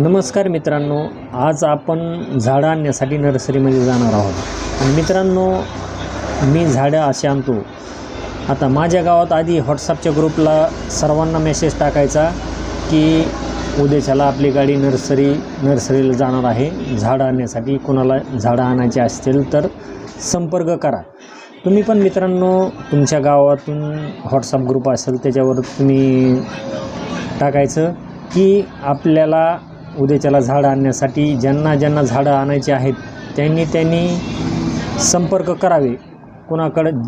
नमस्कार मित्रांनो आज आपण झाडं आणण्यासाठी नर्सरीमध्ये जाणार आहोत. आणि मित्रांनो मी झाडं असे आणतो. आता माझ्या गावात आधी व्हॉट्सअपच्या ग्रुपला सर्वांना मेसेज टाकायचा की उद्याच्याला आपली गाडी नर्सरी नर्सरीला जाणार आहे. झाडं आणण्यासाठी कोणाला झाडं आणायची असतील तर संपर्क करा. तुम्ही पण मित्रांनो तुमच्या गावातून व्हॉट्सअप ग्रुप असेल त्याच्यावर तुम्ही टाकायचं की आपल्याला उद्याच्याला झाडं आणण्यासाठी ज्यांना ज्यांना झाडं आणायची आहेत त्यांनी त्यांनी संपर्क करावे. कोणाकडं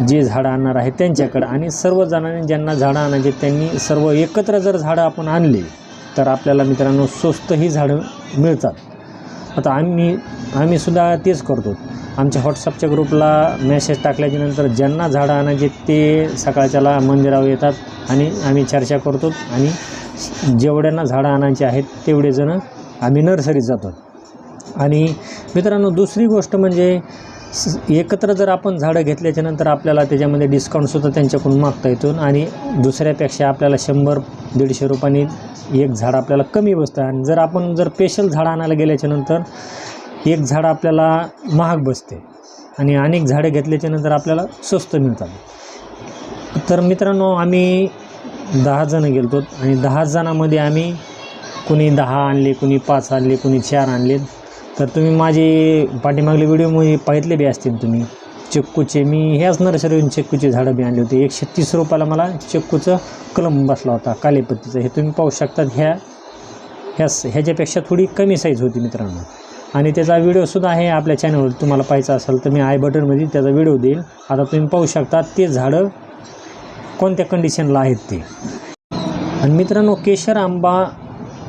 जे झाडं आणणार आहेत त्यांच्याकडं. आणि सर्वजणांनी ज्यांना झाडं आणायचे त्यांनी सर्व एकत्र जर झाडं आपण आणले तर आपल्याला मित्रांनो स्वस्त ही झाडं मिळतात. आता आम्ही आम्हीसुद्धा तेच करतो. आमच्या व्हॉट्सअपच्या ग्रुपला मेसेज टाकल्याच्यानंतर ज्यांना झाडं आणायचे ते सकाळच्याला मंदिरावर येतात आणि आम्ही चर्चा करतो आणि जेवढ्यांना झाडं आणायची आहेत तेवढेजणं आम्ही नर्सरीत जातो. आणि मित्रांनो दुसरी गोष्ट म्हणजे स- एकत्र जर आपण झाडं घेतल्याच्यानंतर आपल्याला त्याच्यामध्ये डिस्काउंटसुद्धा त्यांच्याकडून मागता येतो आणि दुसऱ्यापेक्षा आपल्याला शंभर दीडशे रुपयांनी एक झाड आपल्याला कमी बसतं. आणि जर आपण जर स्पेशल झाडं आणायला गेल्याच्यानंतर एक झाड आपल्याला महाग बसते आणि अनेक झाडे घेतल्याच्यानंतर आपल्याला स्वस्त मिळतात. तर मित्रांनो आम्ही दहा जणं गेलो आणि दहा जणांमध्ये आम्ही कुणी दहा आणले कुणी पाच आणले कुणी चार आणले. तर तुम्ही माझे पाठीमागले व्हिडिओमध्ये पाहितले बी असतील तुम्ही. चिक्कूचे मी ह्याच नर्सरीवरून चिक्कूचे झाडं बी आणले होते. एकशे तीस रुपयाला मला चिक्कूचं कलम बसला होता कालेपत्तीचं हे तुम्ही पाहू शकतात ह्या ह्या ह्याच्यापेक्षा थोडी कमी साईज होती मित्रांनो. आणि त्याचा व्हिडिओसुद्धा आहे आपल्या चॅनलवर तुम्हाला पाहायचा असेल तर मी आय बटनमध्ये त्याचा व्हिडिओ देईल. आता तुम्ही पाहू शकता ते झाडं कोणत्या कंडिशनला आहेत ते? आणि मित्रांनो केशर आंबा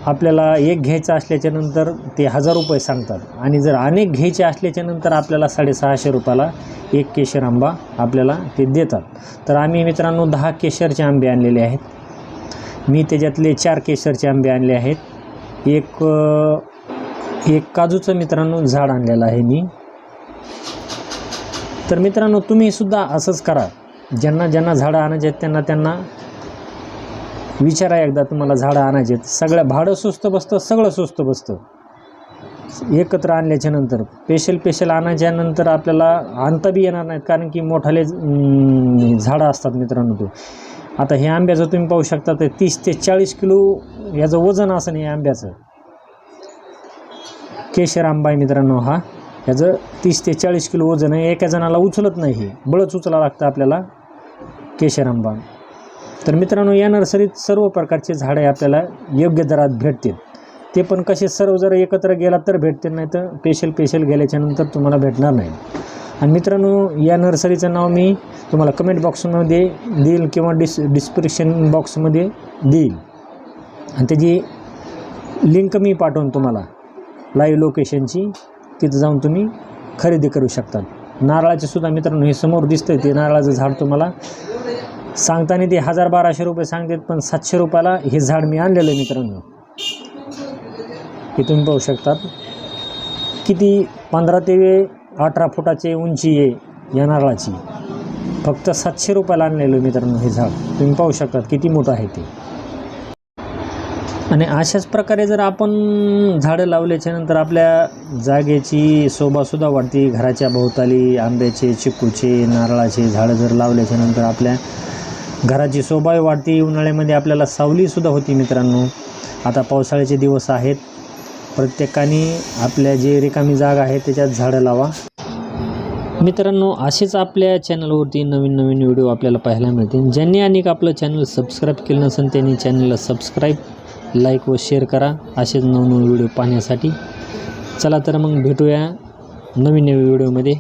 आपल्याला एक घ्यायचा असल्याच्यानंतर ते हजार रुपये सांगतात. आणि जर अनेक घ्यायचे असल्याच्यानंतर आपल्याला साडेसहाशे रुपयाला एक केशर आंबा आपल्याला ते देतात. तर आम्ही मित्रांनो दहा केशरचे आंबे आणलेले आहेत. मी त्याच्यातले चार केशरचे आंबे आणले आहेत. एक एक काजूचं मित्रांनो झाड आणलेलं आहे मी. तर मित्रांनो तुम्हीसुद्धा असंच करा. ज्यांना ज्यांना झाडं आणायचे आहेत त्यांना त्यांना विचारा एकदा तुम्हाला झाडं आणायचे आहेत. सगळ्या भाडं स्वस्त बसतं सगळं स्वस्त बसतं. एकत्र आणल्याच्या नंतर पेशल पेशल आणायच्यानंतर आपल्याला आणता बी येणार नाहीत कारण की मोठाले झाडं असतात मित्रांनो तो. आता हे आंब्याचं तुम्ही पाहू शकता ते तीस ते चाळीस किलो याचं वजन असं नाही आंब्याचं. केशर आंबा आहे मित्रांनो हा. याचं तीस ते चाळीस किलो वजन आहे. एका जणाला उचलत नाही हे. बळच उचला लागतं आपल्याला. केशर आंबा तर मित्रांनो या नर्सरीत सर्व प्रकारचे झाडे आपल्याला योग्य दरात भेटतील. ते पण कसे सर्व जर एकत्र गेला तर भेटतील नाही तर पेशल पेशल गेल्याच्यानंतर तुम्हाला भेटणार नाही. आणि मित्रांनो या नर्सरीचं नाव मी तुम्हाला कमेंट बॉक्समध्ये देईल किंवा डिस डिस्क्रिप्शन बॉक्समध्ये देईल. आणि त्याची लिंक मी पाठवून तुम्हाला. लाईव्ह लोकेशनची तिथं जाऊन तुम्ही खरेदी करू शकता. नारळाचे सुद्धा मित्रांनो हे समोर दिसतंय ते नारळाचं झाड तुम्हाला. सांगताना ते हजार बाराशे रुपये सांगतात पण सातशे रुपयाला हे झाड मी आणलेलं आहे मित्रांनो. हे तुम्ही पाहू शकतात. किती पंधरा ते अठरा फुटाचे उंची आहे या नारळाची. फक्त सातशे रुपयाला आणलेलं मित्रांनो हे झाड. तुम्ही पाहू शकतात किती मोठं आहे ते. आणि अशाच प्रकारे जर आपण झाडं लावल्याच्यानंतर आपल्या जागेची शोभासुद्धा वाढते. घराच्या भोवताली आंब्याचे चिक्कूचे नारळाचे झाडं जर लावल्याच्यानंतर आपल्या घराची शोभाही वाढते. उन्हाळ्यामध्ये आपल्याला सावलीसुद्धा होती मित्रांनो. आता पावसाळ्याचे दिवस आहेत. प्रत्येकाने आपल्या जे रिकामी जागा आहे त्याच्यात झाडं लावा. मित्रांनो असेच आपल्या चॅनलवरती नवीन नवीन व्हिडिओ आपल्याला पाहायला मिळतील. ज्यांनी अनेक आपलं चॅनल सबस्क्राईब केलं नसेल त्यांनी चॅनलला सबस्क्राईब लाईक व शेअर करा. असेच नवनवीन व्हिडिओ पाहण्यासाठी. चला तर मग भेटूया नवीन नवीन व्हिडिओमध्ये